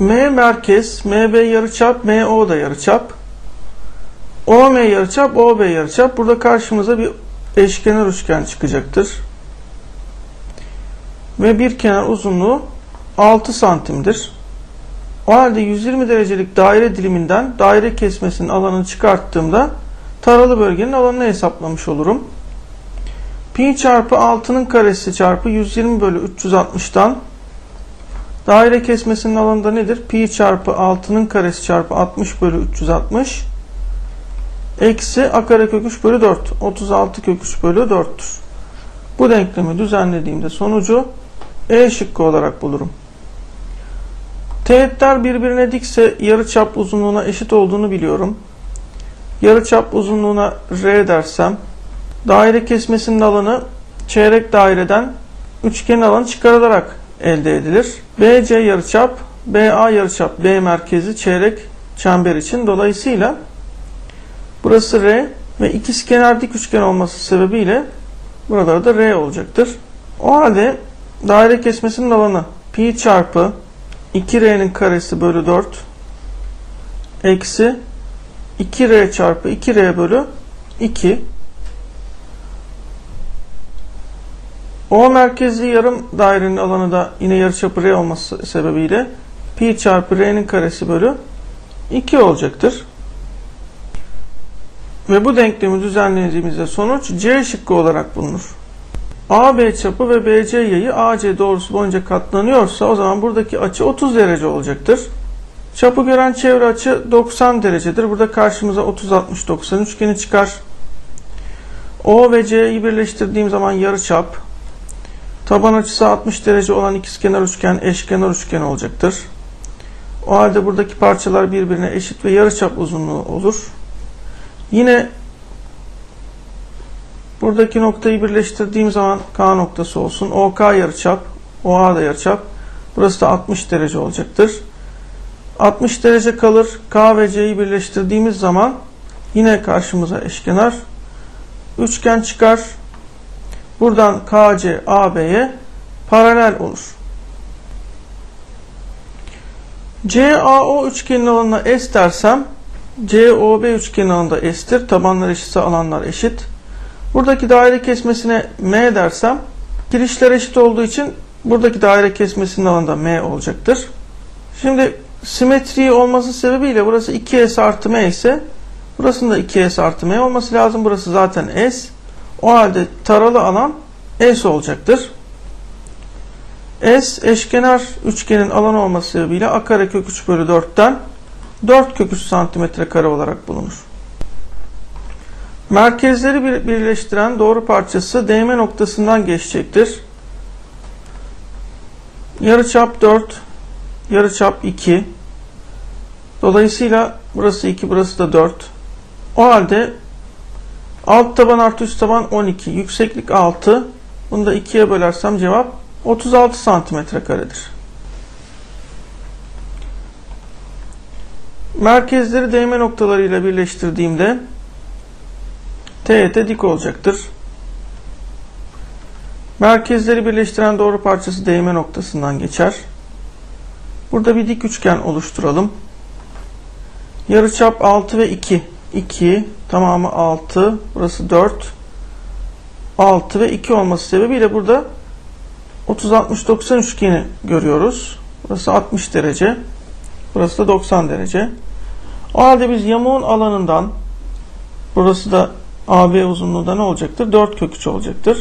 M merkez, MB yarıçap, MO da yarıçap. OM yarıçap, OB yarıçap. Burada karşımıza bir eşkenar üçgen çıkacaktır. Ve bir kenar uzunluğu 6 santimdir. O halde 120 derecelik daire diliminden daire kesmesinin alanını çıkarttığımda taralı bölgenin alanını hesaplamış olurum. Pi çarpı 6'nın karesi çarpı 120 bölü 360'tan daire kesmesinin alanı da nedir? Pi çarpı 6'nın karesi çarpı 60 bölü 360 eksi a kare kök 3 bölü 4. 36 kök 3 bölü 4'tür. Bu denklemi düzenlediğimde sonucu E şıkkı olarak bulurum. Teğetler birbirine dikse yarıçap uzunluğuna eşit olduğunu biliyorum. Yarıçap uzunluğuna R dersem daire kesmesinin alanı çeyrek daireden üçgenin alanı çıkarılarak elde edilir. BC yarıçap, BA yarıçap, B merkezi çeyrek çember için dolayısıyla burası R ve ikizkenar dik üçgen olması sebebiyle buralarda da R olacaktır. O halde daire kesmesinin alanı pi çarpı 2R'nin karesi bölü 4 eksi 2R çarpı 2R bölü 2 O merkezli yarım dairenin alanı da yine yarıçapı R olması sebebiyle pi çarpı R'nin karesi bölü 2 olacaktır. Ve bu denklemi düzenlediğimizde sonuç C şıkkı olarak bulunur. AB çapı ve BC yayı AC doğrusu boyunca katlanıyorsa o zaman buradaki açı 30 derece olacaktır. Çapı gören çevre açı 90 derecedir. Burada karşımıza 30-60-90 üçgeni çıkar. O ve C'yi birleştirdiğim zaman yarıçap, taban açısı 60 derece olan ikizkenar üçgen eşkenar üçgen olacaktır. O halde buradaki parçalar birbirine eşit ve yarıçap uzunluğu olur. Yine buradaki noktayı birleştirdiğim zaman K noktası olsun. OK yarıçap, OA da yarıçap. Burası da 60 derece olacaktır. 60 derece kalır. K ve C'yi birleştirdiğimiz zaman yine karşımıza eşkenar üçgen çıkar. Buradan KC AB'ye paralel olur. CAO üçgenin alanına S dersem COB üçgenin alanında S'tir. Tabanlar eşitse alanlar eşit. Buradaki daire kesmesine M dersem girişler eşit olduğu için buradaki daire kesmesinin alanında M olacaktır. Şimdi simetri olması sebebiyle burası 2S artı M ise burasının da 2S artı M olması lazım. Burası zaten S. O halde taralı alan S olacaktır. S eşkenar üçgenin alanı olması sebebiyle a kare kök 3 bölü 4'ten 4 kök 3 santimetre kare olarak bulunur. Merkezleri bir- birleştiren doğru parçası değme noktasından geçecektir. Yarıçap 4, yarıçap 2. Dolayısıyla burası 2, burası da 4. O halde alt taban artı üst taban 12, yükseklik 6. Bunu da 2'ye bölersem cevap 36 santimetre karedir. Merkezleri değme noktalarıyla birleştirdiğimde teğete dik olacaktır. Merkezleri birleştiren doğru parçası değme noktasından geçer. Burada bir dik üçgen oluşturalım. Yarıçap 6 ve 2. 2 tamamı 6. Burası 4. 6 ve 2 olması sebebiyle burada 30-60-90 üçgeni görüyoruz. Burası 60 derece. Burası da 90 derece. O halde biz yamuğun alanından burası da AB uzunluğu da ne olacaktır? 4 kök 3 olacaktır.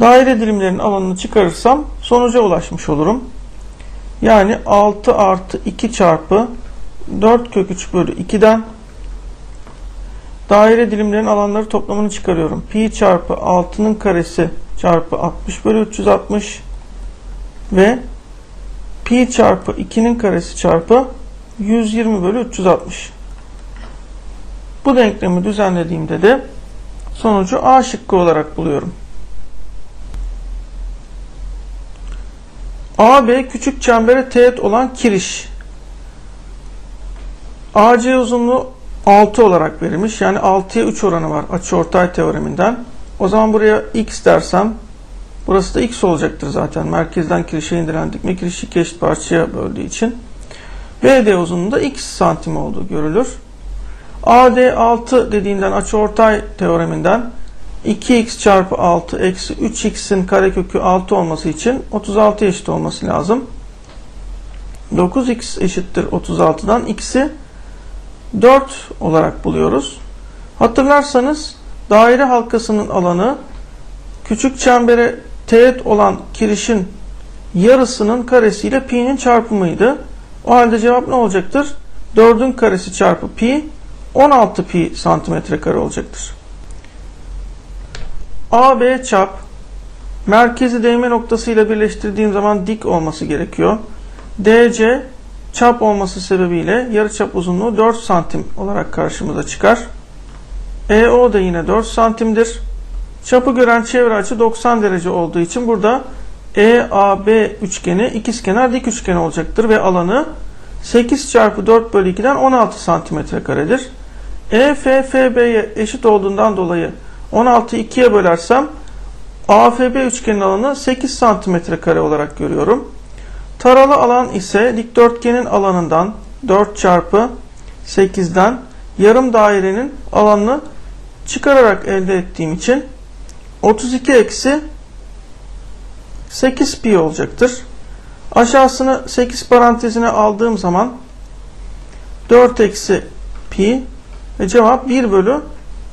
Daire dilimlerinin alanını çıkarırsam sonuca ulaşmış olurum. Yani 6 artı 2 çarpı 4 kök 3 bölü 2'den daire dilimlerinin alanları toplamını çıkarıyorum. Pi çarpı 6'nın karesi çarpı 60 bölü 360 ve pi çarpı 2'nin karesi çarpı 120 bölü 360. Bu denklemi düzenlediğimde de sonucu A şıkkı olarak buluyorum. AB küçük çembere teğet olan kiriş. AC uzunluğu 6 olarak verilmiş. Yani 6'ya 3 oranı var açıortay teoreminden. O zaman buraya x dersem Burası da x olacaktır zaten. Merkezden kirişe indirilen dikme kirişi iki parçaya böldüğü için. BD uzunluğu da x santim olduğu görülür. AD 6 dediğinden açıortay teoreminden 2x çarpı 6 eksi 3x'in karekökü 6 olması için 36 eşit olması lazım. 9x eşittir 36'dan x'i 4 olarak buluyoruz. Hatırlarsanız daire halkasının alanı küçük çembere teğet olan kirişin yarısının karesiyle pi'nin çarpımıydı. O halde cevap ne olacaktır? 4'ün karesi çarpı pi 16 pi santimetre kare olacaktır. AB çap merkezi değme noktasıyla birleştirdiğim zaman dik olması gerekiyor. DC çap olması sebebiyle yarıçap uzunluğu 4 santim olarak karşımıza çıkar. EO da yine 4 santimdir. Çapı gören çevre açı 90 derece olduğu için burada EAB üçgeni ikizkenar dik üçgen olacaktır ve alanı 8 çarpı 4 bölü 2'den 16 santimetre karedir. EFFB'ye eşit olduğundan dolayı 16'yı 2'ye bölersem AFB üçgenin alanı 8 santimetre kare olarak görüyorum. Taralı alan ise dikdörtgenin alanından 4 çarpı 8'den yarım dairenin alanını çıkararak elde ettiğim için 32 eksi 8 pi olacaktır. Aşağısını 8 parantezine aldığım zaman 4 eksi pi ve cevap 1 bölü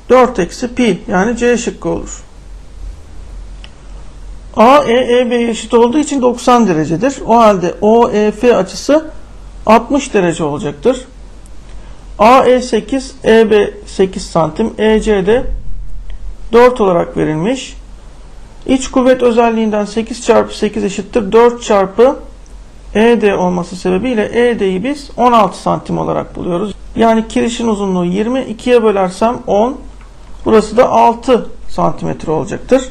4 eksi pi yani C şıkkı olur. A, E, E, B eşit olduğu için 90 derecedir. O halde O, E, F açısı 60 derece olacaktır. A, E 8, E, B 8 santim, E, C de 4 olarak verilmiş. İç kuvvet özelliğinden 8 çarpı 8 eşittir 4 çarpı ED olması sebebiyle ED'yi biz 16 santim olarak buluyoruz. Yani kirişin uzunluğu 20, 2'ye bölersem 10, burası da 6 santimetre olacaktır.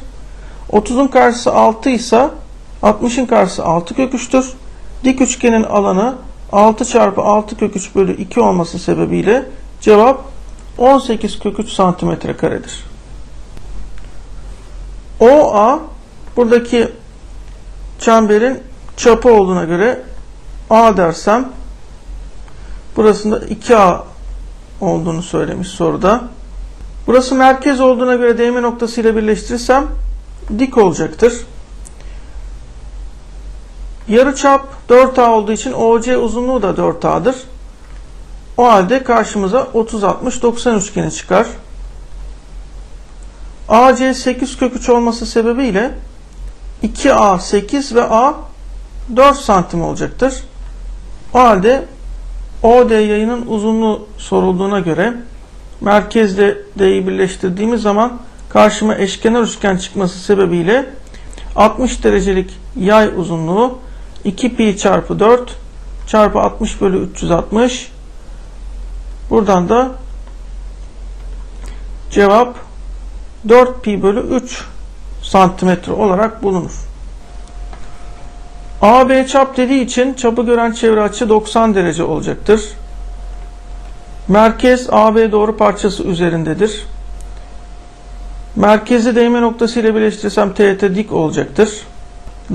30'un karşısı 6 ise 60'ın karşısı 6 kök 3'tür. Dik üçgenin alanı 6 çarpı 6 kök 3 bölü 2 olması sebebiyle cevap 18 kök 3 santimetre karedir. OA buradaki çemberin çapı olduğuna göre A dersem burasında 2A olduğunu söylemiş soruda. Burası merkez olduğuna göre değme noktası ile birleştirirsem dik olacaktır. Yarıçap 4A olduğu için OC uzunluğu da 4A'dır. O halde karşımıza 30-60-90 üçgeni çıkar. AC 8 kök 3 olması sebebiyle 2A 8 ve A 4 santim olacaktır. O halde OD yayının uzunluğu sorulduğuna göre merkezle D'yi birleştirdiğimiz zaman karşıma eşkenar üçgen çıkması sebebiyle 60 derecelik yay uzunluğu 2 pi çarpı 4 çarpı 60 bölü 360 buradan da cevap 4 pi bölü 3 santimetre olarak bulunur. AB çap dediği için çapı gören çevre açı 90 derece olacaktır. Merkez AB doğru parçası üzerindedir. Merkezi değme noktası ile birleştirirsem teğet dik olacaktır.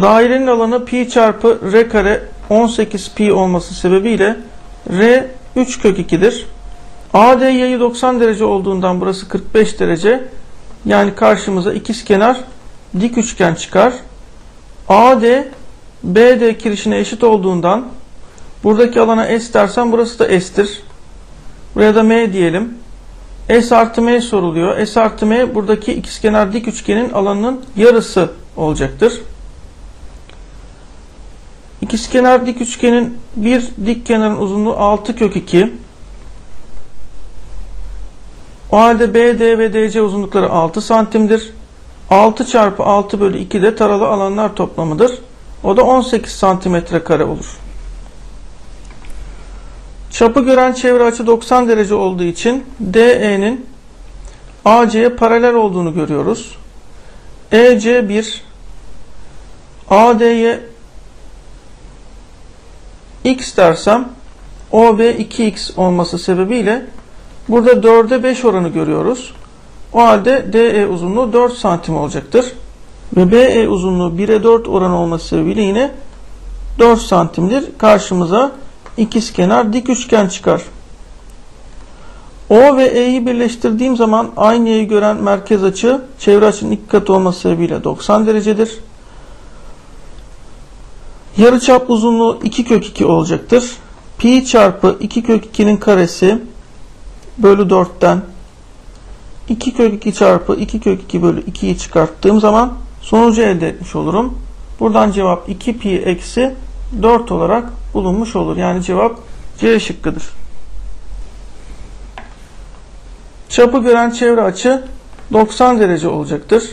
Dairenin alanı pi çarpı r kare 18 pi olması sebebiyle r 3 kök 2'dir. AD yayı 90 derece olduğundan burası 45 derece. Yani karşımıza ikizkenar dik üçgen çıkar. AD BD kirişine eşit olduğundan buradaki alana S dersen burası da S'tir. Buraya da M diyelim. S artı M soruluyor. S artı M buradaki ikizkenar dik üçgenin alanının yarısı olacaktır. İkizkenar dik üçgenin bir dik kenarın uzunluğu 6 kök 2. O halde BD ve DC uzunlukları 6 santimdir. 6 çarpı 6 bölü 2 de taralı alanlar toplamıdır. O da 18 santimetre kare olur. Çapı gören çevre açı 90 derece olduğu için DE'nin AC'ye paralel olduğunu görüyoruz. EC 1 AD'ye x dersem OB 2x olması sebebiyle burada 4'e 5 oranı görüyoruz. O halde DE uzunluğu 4 santim olacaktır. Ve BE uzunluğu 1'e 4 oranı olması sebebiyle yine 4 santimdir. Karşımıza ikizkenar dik üçgen çıkar. O ve E'yi birleştirdiğim zaman aynı E'yi gören merkez açı çevre açının iki katı olması sebebiyle 90 derecedir. Yarıçap uzunluğu 2 kök 2 olacaktır. Pi çarpı 2 kök 2'nin karesi bölü 4'ten 2 kök 2 çarpı 2 kök 2 bölü 2'yi çıkarttığım zaman sonucu elde etmiş olurum. Buradan cevap 2 pi eksi 4 olarak bulunmuş olur. Yani cevap C şıkkıdır. Çapı gören çevre açı 90 derece olacaktır.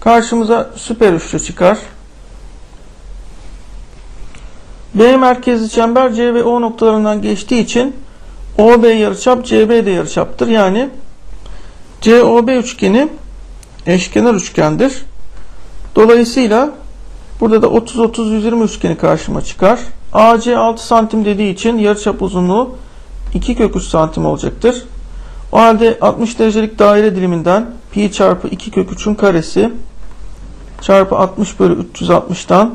Karşımıza süper üçlü çıkar. B merkezli çember C ve O noktalarından geçtiği için OB yarıçap CB de yarıçaptır. Yani COB üçgeni eşkenar üçgendir. Dolayısıyla burada da 30 30 120 üçgeni karşıma çıkar. AC 6 santim dediği için yarıçap uzunluğu 2 kök 3 santim olacaktır. O halde 60 derecelik daire diliminden pi çarpı 2 kök 3'ün karesi çarpı 60 bölü 360'tan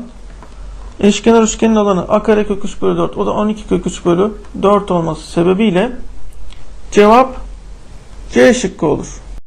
eşkenar üçgenin alanı a kare kök 3 bölü 4 o da 12 kök 3 bölü 4 olması sebebiyle cevap C şıkkı olur.